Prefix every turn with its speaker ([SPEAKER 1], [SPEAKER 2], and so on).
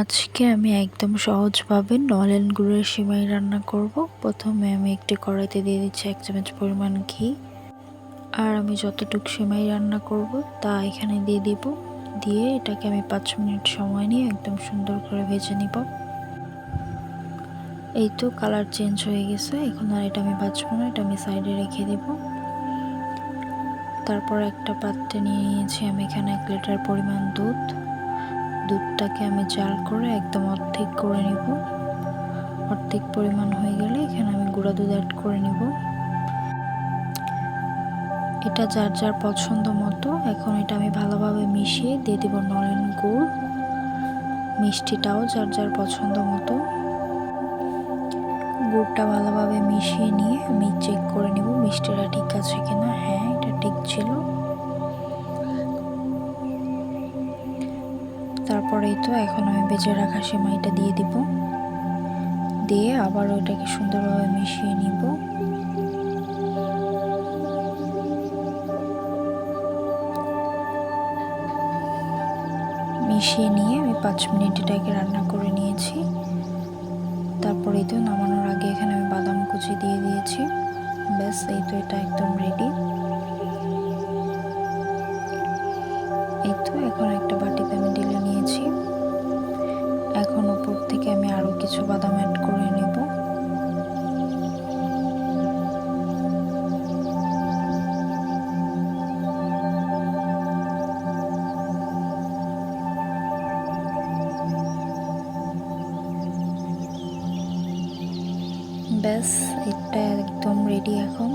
[SPEAKER 1] আজকে আমি একদম সহজভাবে নলেন গুড়ের সিমাই রান্না করব। প্রথমে আমি একটি কড়াইতে দিয়ে দিচ্ছি এক চামচ পরিমাণ ঘি। আর আমি যতটুকু সিমাই রান্না করব তা এখানে দিয়ে দিব। দিয়ে এটাকে আমি পাঁচ মিনিট সময় নিয়ে একদম সুন্দর করে ভেজে নিব। এই তো কালার চেঞ্জ হয়ে গেছে। এখন আর এটা আমি বাঁচবো না, এটা আমি সাইডে রেখে দিব। তারপর একটা পাত্রে নিয়ে নিয়েছি আমি এখানে এক লিটার পরিমাণ দুধ। দুধটাকে আমি জাল করে একদম অর্ধেক করে নিব। অর্ধেক পরিমাণ হয়ে গেলে এখানে আমি গুঁড়া দুধ অ্যাড করে নিব। এটা যার যার পছন্দ মতো, এখন এটা আমি ভালোভাবে মিশিয়ে দিয়ে দিব নলেন গুড়। মিষ্টিটাও যার যার পছন্দ মতো। গুড়টা ভালোভাবে মিশিয়ে নিয়ে আমি চেক করে নিব মিষ্টিটা ঠিক আছে কিনা। হ্যাঁ এটা ঠিক ছিল। তারপরেই তো এখন আমি বেজে রাখা সেমাইটা দিয়ে দিব। দিয়ে আবার ওটাকে সুন্দরভাবে মিশিয়ে নিব। মিশিয়ে নিয়ে আমি পাঁচ মিনিট এটাকে রান্না করে নিয়েছি। তারপরেই তো নামানোর আগে এখানে আমি বাদাম কুচি দিয়ে দিয়েছি। ব্যাস, এই তো এটা একদম রেডি এই তো এখন একটা এখন উপর থেকে আমি আরও কিছু বাদাম অ্যাড করে নেব। ব্যাস, এটা একদম রেডি এখন।